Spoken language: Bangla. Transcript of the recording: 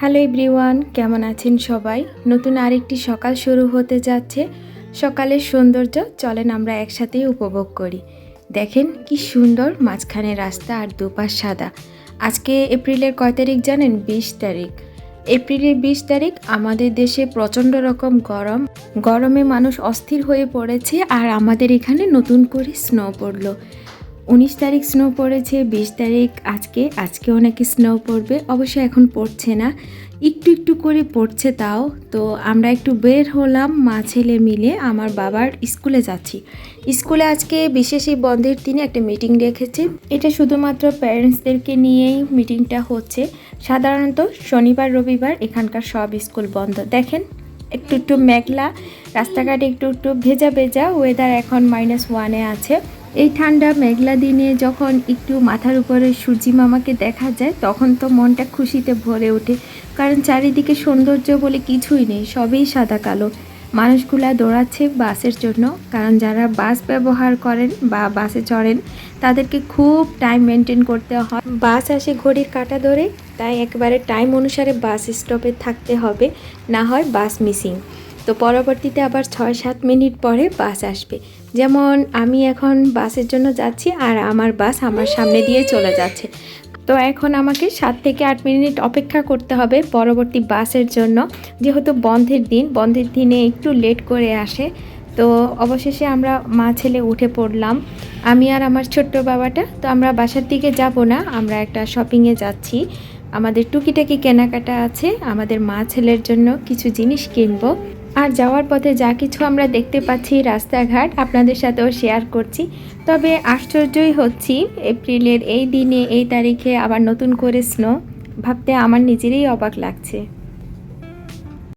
হ্যালো এভরিওয়ান, কেমন আছেন সবাই? নতুন আরেকটি সকাল শুরু হতে যাচ্ছে। সকালের সৌন্দর্য চলেন আমরা একসাথেই উপভোগ করি। দেখেন কি সুন্দর মাঝখানে রাস্তা আর দুপাশ সাদা। আজকে এপ্রিলের কয় তারিখ জানেন? বিশ তারিখ। এপ্রিলের বিশ তারিখ আমাদের দেশে প্রচণ্ড রকম গরম। গরমে মানুষ অস্থির হয়ে পড়েছে আর আমাদের এখানে নতুন করে স্নো পড়ল। উনিশ তারিখ স্নো পড়েছে, বিশ তারিখ আজকে, আজকেও নাকি স্নো পড়বে, অবশ্য এখন পড়ছে না। একটু একটু করে পড়ছে তাও, তো আমরা একটু বের হলাম মা ছেলে মিলে, আমার বাবার স্কুলে যাচ্ছি। স্কুলে আজকে বিশেষ এই বন্ধের দিনে একটা মিটিং রেখেছে। এটা শুধুমাত্র প্যারেন্টসদেরকে নিয়েই মিটিংটা হচ্ছে। সাধারণত শনিবার, রবিবার এখানকার সব স্কুল বন্ধ। দেখেন, একটু একটু মেঘলা, রাস্তাঘাটে একটু একটু ভেজা ভেজা ওয়েদার এখন মাইনাস ওয়ানে আছে। এই ঠান্ডা মেঘলা দিনে যখন একটু মাথার উপরে সূর্যি মামাকে দেখা যায়, তখন তো মনটা খুশিতে ভরে ওঠে। কারণ চারিদিকে সৌন্দর্য বলে কিছুই নেই, সবই সাদা কালো। মানুষগুলা দৌড়াচ্ছে বাসের জন্য, কারণ যারা বাস ব্যবহার করেন বা বাসে চড়েন, তাদেরকে খুব টাইম মেনটেন করতে হয়। বাস আসে ঘড়ির কাটা ধরে, তাই একেবারে টাইম অনুসারে বাস স্টপে থাকতে হবে, না হয় বাস মিসিং তো পরবর্তীতে আবার ছয় সাত মিনিট পরে বাস আসবে। যেমন আমি এখন বাসের জন্য যাচ্ছি আর আমার বাস আমার সামনে দিয়ে চলে যাচ্ছে। তো এখন আমাকে সাত থেকে আট মিনিট অপেক্ষা করতে হবে পরবর্তী বাসের জন্য। যেহেতু বন্ধের দিন, বন্ধের দিনে একটু লেট করে আসে। তো অবশেষে আমরা মা ছেলে উঠে পড়লাম। আমি আর আমার ছোট্ট বাবাটা, তো আমরা বাসার দিকে যাব না, আমরা একটা শপিংয়ে যাচ্ছি। আমাদের টুকিটাকি কেনাকাটা আছে, আমাদের মা ছেলের জন্য কিছু জিনিস কিনবো। আর যাওয়ার পথে যা কিছু আমরা দেখতে পাচ্ছি রাস্তাঘাট আপনাদের সাথেও শেয়ার করছি। তবে আশ্চর্যই হচ্ছি, এপ্রিলের এই দিনে, এই তারিখে আবার নতুন করে স্নো ভাবতে আমার নিজেরই অবাক লাগছে।